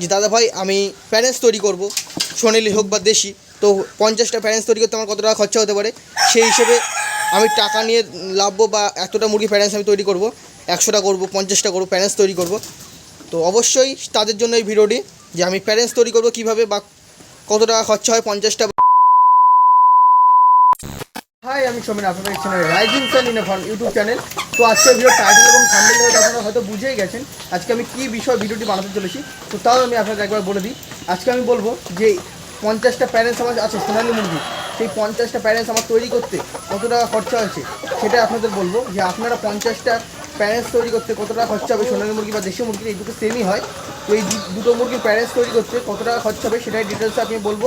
যে, দাদা ভাই, আমি প্যারেন্টস তৈরি করব, সোনালি হোক বা দেশি, তো পঞ্চাশটা প্যারেন্টস তৈরি করতে আমার কত টাকা খরচা হতে পারে? সেই হিসেবে আমি টাকা নিয়ে লাভবো বা এতটা মুরগি প্যারেন্টস আমি তৈরি করব, একশোটা করব, পঞ্চাশটা করব প্যারেন্টস তৈরি করব। তো অবশ্যই তাদের জন্য এই ভিডিওটি, যে, আমি প্যারেন্টস তৈরি করব কীভাবে বা কত টাকা খরচা হয়, পঞ্চাশটা হাই আমি সমীর আপনাদের channel rising sun in YouTube channel তো আজকের ভিডিও টাইটেল এবং থাম্বনেল দেখে আপনারা হয়তো বুঝেই গেছেন। আজকে আমি কী বিষয় ভিডিওটি বানাতে চলেছি, তো তাও আমি আপনাকে একবার বলে দিই। আজকে আমি বলব যে পঞ্চাশটা প্যারেন্টস আমার আছে, সোনালি মুরগি। সেই পঞ্চাশটা প্যারেন্টস আমার তৈরি করতে কত টাকা খরচা হয়েছে সেটা আপনাদের বলব যে আপনারা পঞ্চাশটা প্যারেন্টস তৈরি করতে কত টাকা খরচা হবে সোনালি মুরগি বা দেশি মুরগি, এই দুটো সেমই হয়। তো এই দুটো মুরগির প্যারেন্টস তৈরি করতে কত টাকা খরচা হবে সেটাই ডিটেলসে আমি বলব।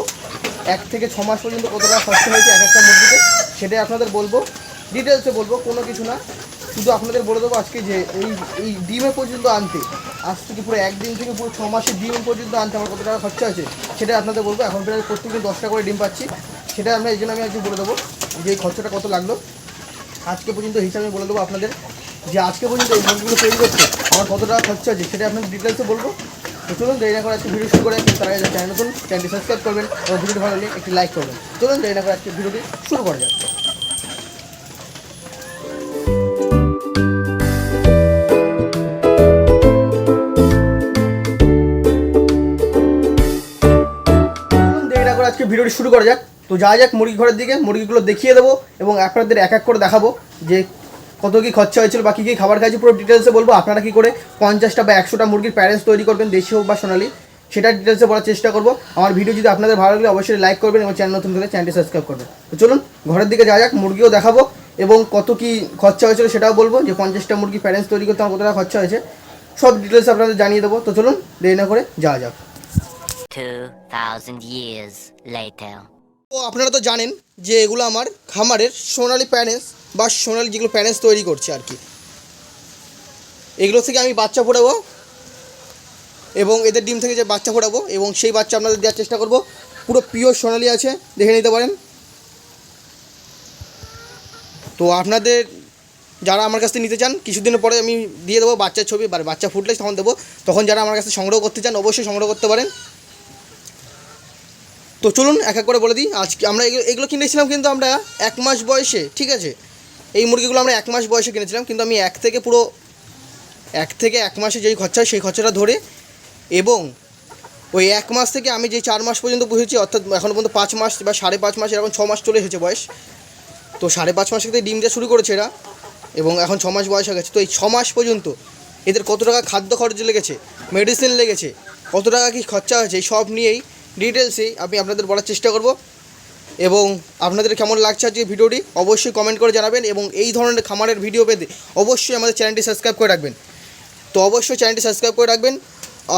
এক থেকে ছ মাস পর্যন্ত কত টাকা খরচা হয়েছে এক একটা মুরগিতে সেটাই আপনাদের বলব। ডিটেলসে বলব, কোনো কিছু না। শুধু আপনাদের বলে দেবো আজকে যে এই এই ডিমে পর্যন্ত আনতে। আজ থেকে পুরো একদিন থেকে পুরো ছ মাসের ডিম পর্যন্ত আনতে আমার কত টাকা খরচা আছে সেটা আপনাদের বলব। এখন প্রায় প্রত্যেকদিন দশটা করে ডিম পাচ্ছি। সেটা আমরা এই জন্য আমি আজকে বলে দেবো যে এই খরচাটা কত লাগল। আজকে পর্যন্ত হিসাবে বলে দেবো আপনাদের যে আজকে পর্যন্ত এই মুরগিগুলো তৈরি করতে আমার কত টাকা খরচা আছে সেটা আপনাদের ডিটেলসে বলব। তো চলুন, দেরি না করে আজকে ভিডিও শুরু করে তারা চ্যানেল নতুন চ্যানেলটি সাবস্ক্রাইব করবেন এবং ভিডিওটি ভালো লাগলে একটি লাইক করবেন। চলুন, দেরি না করে আজকে ভিডিওটি শুরু করা যাক। ভিডিওটি শুরু করা যাক। তো যা যাক মুরগি ঘরের দিকে। মুরগিগুলো দেখিয়ে দেবো এবং আপনাদের এক এক করে দেখাবো যে কত কী খরচা হয়েছিল বা কী কী খাবার খাইছি। পুরো ডিটেলসে বলব। আপনারা কী করে পঞ্চাশটা বা একশোটা মুরগির প্যারেন্টস তৈরি করবেন, দেশি হোক বা সোনালি, সেটা ডিটেলসে বলার চেষ্টা করব। আমার ভিডিও যদি আপনাদের ভালো লাগলে অবশ্যই লাইক করবেন এবং চ্যানেল নতুন করে চ্যানেলটি সাবস্ক্রাইব করবেন। তো চলুন, ঘরের দিকে যা যাক, মুরগিও দেখাবো এবং কত কী খরচা হয়েছিল সেটাও বলব। যে পঞ্চাশটা মুরগি প্যারেন্টস তৈরি করতে আমার কত টাকা খরচা হয়েছে, সব ডিটেলস আপনাদের জানিয়ে দেবো। তো চলুন, দেরি না করে যাওয়া যাক। 2,000 years later. তো আপনারা তো জানেন যে এগুলো আমার খামারের সোনালি প্যারেন্টস বা সোনালি যেগুলো প্যারেন্টস তৈরি করছে আর কি। এগুলো থেকে আমি বাচ্চা ফোটাবো এবং এদের ডিম থেকে যে বাচ্চা ফোটাবো এবং সেই বাচ্চা আপনাদের দেওয়ার চেষ্টা করব। পুরো পিওর সোনালি আছে দেখে নিতে পারেন। তো আপনাদের যারা আমার কাছ থেকে নিতে চান কিছুদিনের পরে আমি দিয়ে দেবো বাচ্চার ছবি বাচ্চা ফুটলে তখন দেবো। তখন যারা আমার কাছে সংগ্রহ করতে চান অবশ্যই সংগ্রহ করতে পারেন। তো চলুন এক এক করে বলে দিই। আজকে আমরা এগুলো এগুলো কিনেছিলাম কিন্তু আমরা এক মাস বয়সে, ঠিক আছে? এই মুরগিগুলো আমরা এক মাস বয়সে কিনেছিলাম, কিন্তু আমি এক থেকে পুরো এক থেকে এক মাসে যেই খরচা সেই খরচাটা ধরে এবং ওই এক মাস থেকে আমি যে চার মাস পর্যন্ত পুষেছি, অর্থাৎ এখনও পর্যন্ত পাঁচ মাস বা সাড়ে পাঁচ মাস এরকম ছ মাস চলে এসেছে বয়স। তো সাড়ে পাঁচ মাস থেকে ডিম দেওয়া শুরু করেছে এরা এবং এখন ছ মাস বয়স হয়ে গেছে। তো এই ছ মাস পর্যন্ত এদের কত টাকা খাদ্য খরচ লেগেছে মেডিসিন লেগেছে, কত টাকা কি খরচা হয়েছে, এই সব নিয়েই ডিটেলসেই আমি আপনাদের বলার চেষ্টা করব। এবং আপনাদের কেমন লাগছে আজকে ভিডিওটি, অবশ্যই কমেন্ট করে জানাবেন এবং এই ধরনের খামারের ভিডিও পেতে অবশ্যই আমাদের চ্যানেলটি সাবস্ক্রাইব করে রাখবেন। তো অবশ্যই চ্যানেলটি সাবস্ক্রাইব করে রাখবেন।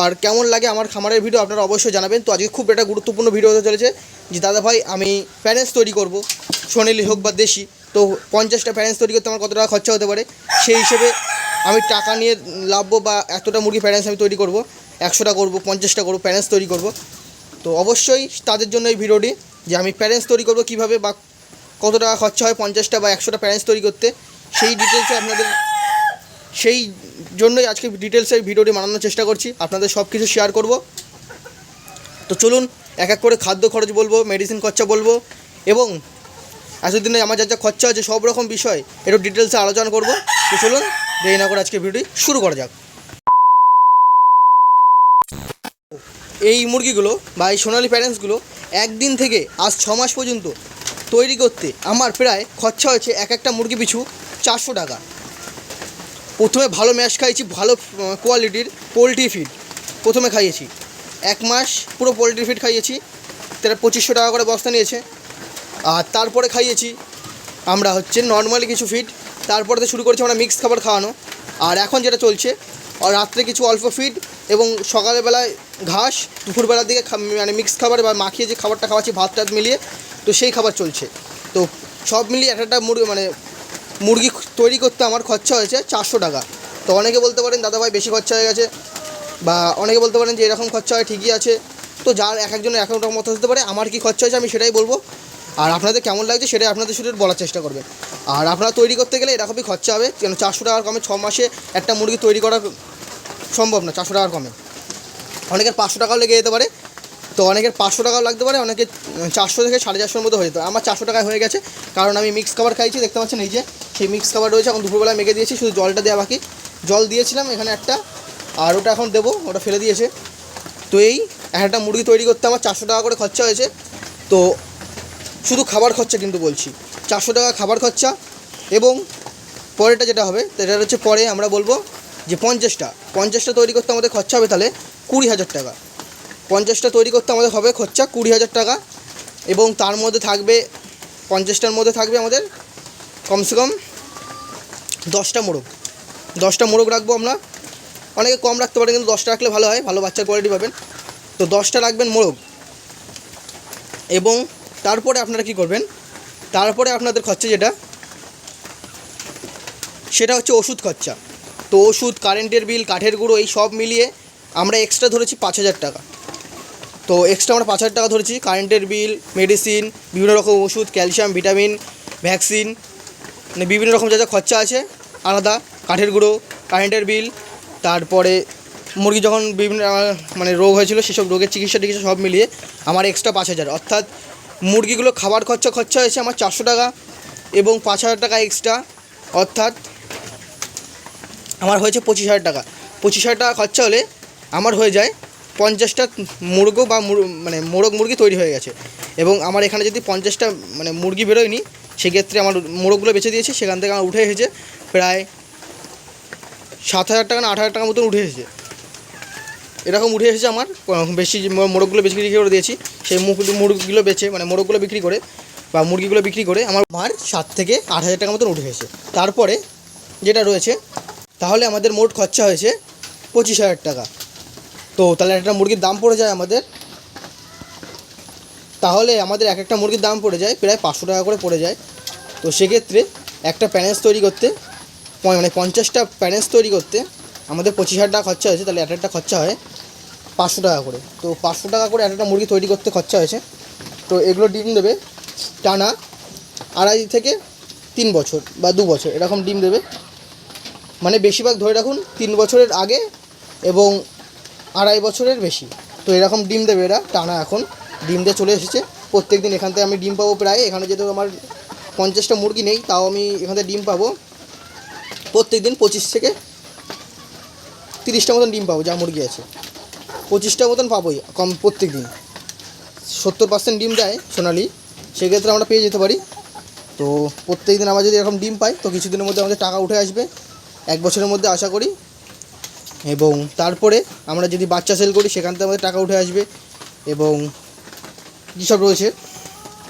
আর কেমন লাগে আমার খামারের ভিডিও আপনারা অবশ্যই জানাবেন। তো আজকে খুব একটা গুরুত্বপূর্ণ ভিডিও হতে চলেছে, যে দাদা ভাই আমি প্যারেন্টস তৈরি করব, সোনালি হোক বা দেশি। তো পঞ্চাশটা প্যারেন্টস তৈরি করতে আমার কত টাকা খরচা হতে পারে? সেই হিসেবে আমি টাকা নিয়ে লাভবো বা এতটা মুরগি প্যারেন্টস আমি তৈরি করব, একশোটা করব, পঞ্চাশটা করব প্যারেন্টস তৈরি করব। তো অবশ্যই তাদের জন্য এই ভিডিওটি, যে আমি প্যারেন্টস তৈরি করব কীভাবে বা কত টাকা খরচা হয়, পঞ্চাশটা বা একশোটা প্যারেন্টস তৈরি করতে, সেই ডিটেলসে আপনাদের, সেই জন্যই আজকে ডিটেলসে ভিডিওটি বানানোর চেষ্টা করছি, আপনাদের সব কিছু শেয়ার করব। তো চলুন, এক এক করে খাদ্য খরচ বলব মেডিসিন খরচা বলব, এবং এতদিনে আমার যা যা খরচা আছে সব রকম বিষয় একটু ডিটেলসে আলোচনা করব। তো চলুন, দেরি না করে আজকে ভিডিওটি শুরু করা যাক। এই মুরগিগুলো বা এই সোনালি প্যারেন্টসগুলো একদিন থেকে আজ ছ মাস পর্যন্ত তৈরি করতে আমার প্রায় খরচা হয়েছে এক একটা মুরগি পিছু চারশো টাকা। প্রথমে ভালো ম্যাশ খাইয়েছি, ভালো কোয়ালিটির পোলট্রি ফিড প্রথমে খাইয়েছি। এক মাস পুরো পোলট্রি ফিড খাইয়েছি, তারা পঁচিশশো টাকা করে বস্তা নিয়েছে। আর তারপরে খাইয়েছি আমরা হচ্ছে নর্মালি কিছু ফিড তারপরে তো শুরু করেছি আমরা মিক্স খাবার খাওয়ানো। আর এখন যেটা চলছে রাত্রে কিছু অল্প ফিড এবং সকালবেলায় ঘাস, দুপুরবেলার দিকে মানে মিক্স খাবার বা মাখিয়ে যে খাবারটা খাওয়াচ্ছি ভাত টাত মিলিয়ে, তো সেই খাবার চলছে। তো সব মিলিয়ে একটা একটা মুরগি মানে মুরগি তৈরি করতে আমার খরচা হয়েছে চারশো টাকা। তো অনেকে বলতে পারেন দাদাভাই বেশি খরচা হয়ে গেছে। বা অনেকে বলতে পারেন যে, এরকম খরচা হয় ঠিকই আছে। তো যার এক একজনের এক এক রকম মতো হতে পারে, আমার কি খরচা হয়েছে আমি সেটাই বলব। আর আপনাদের কেমন লাগছে সেটাই আপনাদের শুধু বলার চেষ্টা করবেন আর আপনারা তৈরি করতে গেলে এরকমই খরচা হবে। কেন, চারশো টাকার কমে ছ মাসে একটা মুরগি তৈরি করা সম্ভব না, চারশো টাকার কমে। অনেকের পাঁচশো টাকাও লেগে যেতে পারে, তো অনেকের পাঁচশো টাকাও লাগতে পারে, অনেকে চারশো থেকে সাড়ে চারশোর মতো হয়ে যেত আমার চারশো টাকায় হয়ে গেছে, কারণ আমি মিক্স খাবার খাইছি, দেখতে পাচ্ছেন এই যে, সেই মিক্স খাবার রয়েছে, এখন দুপুরবেলায় মেখে দিয়েছি, শুধু জলটা দেওয়া বাকি। জল দিয়েছিলাম এখানে একটা, আর ওটা এখন দেবো, ওটা ফেলে দিয়েছে। তো এই একটা মুরগি তৈরি করতে আমার চারশো টাকা করে খরচা হয়েছে, তো শুধু খাবার খরচা কিন্তু বলছি। চারশো টাকা খাবার খরচা, এবং পরেরটা যেটা হবে, সেটা হচ্ছে পরে আমরা বলব যে পঞ্চাশটা পঞ্চাশটা তৈরি করতে আমাদের খরচা হবে তাহলে কুড়ি হাজার টাকা। পঞ্চাশটা তৈরি করতে আমাদের হবে খরচা কুড়ি হাজার টাকা এবং তার মধ্যে থাকবে, পঞ্চাশটার মধ্যে থাকবে আমাদের কমসে কম দশটা মোরগ দশটা মোরগ রাখব আমরা। অনেকে কম রাখতে পারে কিন্তু দশটা রাখলে ভালো হয়, ভালো বাচ্চার কোয়ালিটি পাবেন। তো দশটা রাখবেন মোরগ এবং তারপরে আপনারা কি করবেন, তারপরে আপনাদের খরচা যেটা, সেটা হচ্ছে ওষুধ খরচা। তো ওষুধ, কারেন্টের বিল, কাঠের গুঁড়ো, এই সব মিলিয়ে আমরা এক্সট্রা ধরেছি পাঁচ হাজার টাকা। তো এক্সট্রা আমরা পাঁচ হাজার টাকা ধরেছি। কারেন্টের বিল মেডিসিন বিভিন্ন রকম ওষুধ ক্যালসিয়াম ভিটামিন ভ্যাকসিন মানে বিভিন্ন রকম যা যা খরচা আছে, আলাদা, কাঠের গুঁড়ো, কারেন্টের বিল, তারপরে মুরগি যখন বিভিন্ন মানে রোগ হয়েছিল, সেসব রোগের চিকিৎসা টিকিৎসা সব মিলিয়ে আমার এক্সট্রা পাঁচ হাজার। অর্থাৎ মুরগিগুলো খাবার খরচা খরচা হয়েছে আমার চারশো টাকা এবং পাঁচ হাজার টাকা এক্সট্রা অর্থাৎ আমার হয়েছে পঁচিশ হাজার টাকা। পঁচিশ হাজার টাকা খরচা হলে আমার হয়ে যায় পঞ্চাশটা মুরগো বা মানে মোরগ মুরগি তৈরি হয়ে গেছে। এবং আমার এখানে যদি পঞ্চাশটা মানে মুরগি বেরোয়নি, সেক্ষেত্রে আমার মোরগগুলো বেছে দিয়েছে, সেখান থেকে আমার উঠে এসেছে প্রায় সাত হাজার টাকা না আট হাজার টাকার মতন উঠে এসেছে। এরকম উঠে এসেছে আমার বেশি মোরগগুলো বিক্রি করে দিয়েছি। সেই মুরগিগুলো বেচে মানে মোরগগুলো বিক্রি করে বা মুরগিগুলো বিক্রি করে আমার মার সাত থেকে আট হাজার টাকার মতন উঠে এসেছে। তারপরে যেটা রয়েছে তাহলে আমাদের মোট খরচা হয়েছে পঁচিশ হাজার টাকা। তো তাহলে একটা মুরগির দাম পড়ে যায় আমাদের। তাহলে আমাদের এক একটা মুরগির দাম পড়ে যায়, প্রায় পাঁচশো টাকা করে পড়ে যায়। তো সেক্ষেত্রে একটা প্যানেস তৈরি করতে মানে পঞ্চাশটা প্যানেস তৈরি করতে আমাদের পঁচিশ হাজার টাকা খরচা হয়েছে, তাহলে এক একটা খরচা হয় পাঁচশো টাকা করে। তো পাঁচশো টাকা করে এক একটা মুরগি তৈরি করতে খরচা হয়েছে। তো এগুলো ডিম দেবে টানা আড়াই থেকে তিন বছর বা দু বছর, এরকম ডিম দেবে। মানে বেশিরভাগ ধরে রাখুন তিন বছরের আগে এবং আড়াই বছরের বেশি। তো এরকম ডিম দেবে এরা, টানা এখন। ডিম দিয়ে চলে এসেছে। প্রত্যেক দিন এখান থেকে আমি ডিম পাবো প্রায়। এখানে যেহেতু আমার পঞ্চাশটা মুরগি নেই, তাও আমি এখান থেকে ডিম পাবো। প্রত্যেক দিন পঁচিশ থেকে তিরিশটা মতন ডিম পাবো, যা মুরগি আছে। পঁচিশটা মতন পাবোই কম প্রত্যেক দিন সত্তর পার্সেন্ট ডিম দেয় সোনালি। সেক্ষেত্রে আমরা পেয়ে যেতে পারি। তো প্রত্যেক দিন আমরা যদি এরকম ডিম পাই, তো কিছুদিনের মধ্যে আমাদের টাকা উঠে আসবে। এক বছরের মধ্যে আশা করি। এবং তারপরে আমরা যদি বাচ্চা সেল করি, সেখান থেকে আমাদের টাকা উঠে আসবে। এবং যেসব রয়েছে,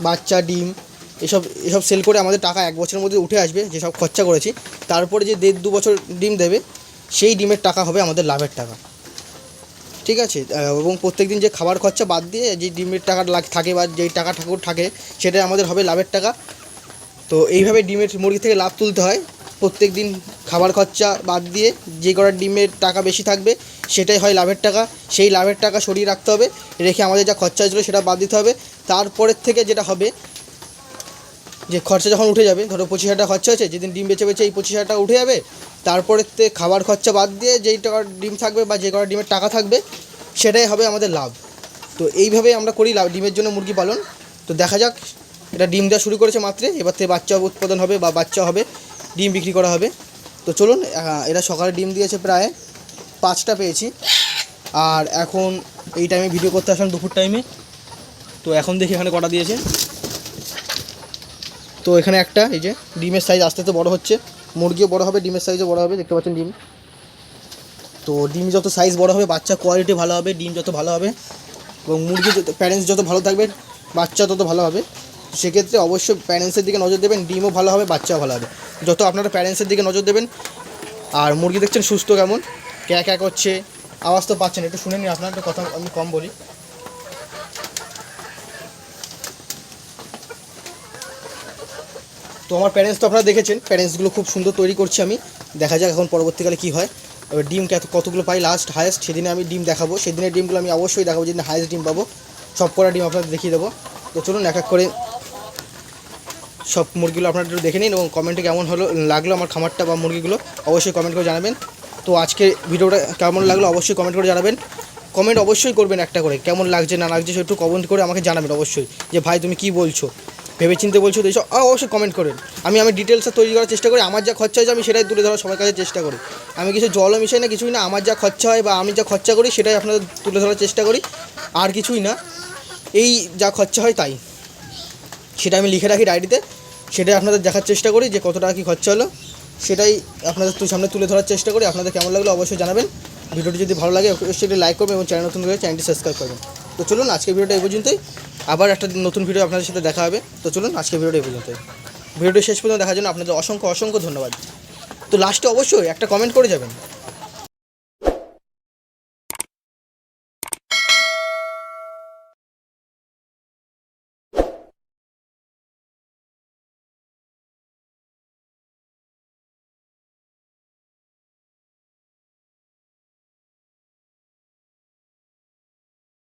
বাচ্চা, ডিম, এসব এসব সেল করে আমাদের টাকা এক বছরের মধ্যে উঠে আসবে, যেসব খরচা করেছি। তারপরে যে দেড়, দু বছর ডিম দেবে, সেই ডিমের টাকা হবে আমাদের লাভের টাকা। ঠিক আছে? এবং প্রত্যেক দিন যে খাবার খরচা বাদ দিয়ে যে ডিমের টাকা লাগ, থাকে বা যেই টাকা ঠাকুর থাকে, সেটাই আমাদের হবে লাভের টাকা। তো এইভাবে ডিমের মুরগি থেকে লাভ তুলতে হয়। প্রত্যেক দিন খাবার খরচা বাদ দিয়ে যে কটা ডিমের টাকা বেশি থাকবে, সেটাই হয় লাভের টাকা। সেই লাভের টাকা সরিয়ে রাখতে হবে, রেখে আমাদের যা খরচা হয়েছিলো সেটা বাদ দিতে হবে। তারপরের থেকে যেটা হবে, যে খরচা যখন উঠে যাবে, ধরো পঁচিশ হাজার টাকা খরচা হয়েছে, যেদিন ডিম বেচে বেচে এই পঁচিশ হাজার টাকা উঠে যাবে, তারপরের থেকে খাবার খরচা বাদ দিয়ে যেই টাকা ডিম থাকবে বা যে কটা ডিমের টাকা থাকবে, সেটাই হবে আমাদের লাভ। তো এইভাবেই আমরা করি লাভ, ডিমের জন্য মুরগি পালন। তো দেখা যাক, এটা ডিম দেওয়া শুরু করেছে মাত্রে, এবার থেকে বাচ্চা উৎপাদন হবে বা বাচ্চা হবে। ডিম বিক্রি করা হবে। তো চলুন এরা সকালে ডিম দিয়েছে প্রায় পাঁচটা পেয়েছি। আর এখন এই টাইমে ভিডিও করতে আসলাম দুপুর টাইমে তো এখন দেখি এখানে কটা দিয়েছে। তো এখানে একটা, এই যে ডিমের সাইজ আস্তে আস্তে বড় হচ্ছে। মুরগিও বড় হবে, ডিমের সাইজও বড় হবে, দেখতে পাচ্ছেন ডিম। তো ডিম যত সাইজ বড় হবে, বাচ্চা কোয়ালিটি ভালো হবে, ডিম যত ভালো হবে, এবং মুরগি যত প্যারেন্টস যত ভালো থাকবে, বাচ্চা তত ভালো হবে। সেক্ষেত্রে অবশ্যই প্যারেন্টসের দিকে নজর দেবেন, ডিমও ভালো হবে, বাচ্চাও ভালো হবে। যত আপনারা প্যারেন্টসের দিকে নজর দেবেন, আর মুরগি দেখছেন সুস্থ কেমন, ক্যা ক্যা করছে, আওয়াজ তো পাচ্ছেন, একটু শুনে নিন, আপনার একটু কথা আমি কম বলি। তো আমার প্যারেন্টস তো আপনারা দেখেছেন প্যারেন্টসগুলো খুব সুন্দর তৈরি করছি আমি, দেখা যাক এখন পরবর্তীকালে কী হয়। এবার ডিম কত কতগুলো পাই লাস্ট হায়েস্ট সেদিনে আমি ডিম দেখাবো, সেদিনের ডিমগুলো আমি অবশ্যই দেখাবো, যেদিন হায়েস্ট ডিম পাবো, সব কটা ডিম আপনাদের দেখিয়ে দেবো। তো চলুন, এক এক করে সব মুরগিগুলো আপনারা একটু দেখে নিন এবং কমেন্টে কেমন হলো, লাগল আমার খামারটা বা মুরগিগুলো, অবশ্যই কমেন্ট করে জানাবেন। তো আজকে ভিডিওটা কেমন লাগল অবশ্যই কমেন্ট করে জানাবেন। কমেন্ট অবশ্যই করবেন একটা করে, কেমন লাগছে, না লাগছে সেটা একটু কমেন্ট করে আমাকে জানাবেন অবশ্যই, যে ভাই তুমি কি বলছো? ভেবে চিন্তে বলছো তো এইসব অবশ্যই কমেন্ট করেন। আমি আমি ডিটেলসটা তৈরি করার চেষ্টা করি, আমার যা খরচা হয়েছে আমি সেটাই তুলে ধরার সবার কাছে চেষ্টা করি। আমি কিছু জলও মিশাই না, কিছুই না, আমার যা খরচা হয় বা আমি যা খরচা করি সেটাই আপনাদের তুলে ধরার চেষ্টা করি, আর কিছুই না। এই যা খরচা হয় তাই। সেটা আমি লিখে রাখি ডায়েরিতে, সেটাই আপনাদের দেখার চেষ্টা করি যে কত টাকা কী খরচা হলো। সেটাই আপনাদের সামনে তুলে ধরার চেষ্টা করি। আপনাদের কেমন লাগল অবশ্যই জানাবেন। ভিডিওটি যদি ভালো লাগে, অবশ্যই লাইক করবেন এবং চ্যানেল নতুন করে চ্যানেলটি সাবস্ক্রাইব করবেন। তো চলুন আজকে ভিডিওটা এই পর্যন্তই। আবার একটা নতুন ভিডিও আপনাদের সাথে দেখা হবে। তো চলুন আজকে ভিডিওটা এই পর্যন্তই। ভিডিওটি শেষ পর্যন্ত দেখার জন্য আপনাদের অসংখ্য অসংখ্য ধন্যবাদ। তো লাস্টে অবশ্যই একটা কমেন্ট করে যাবেন।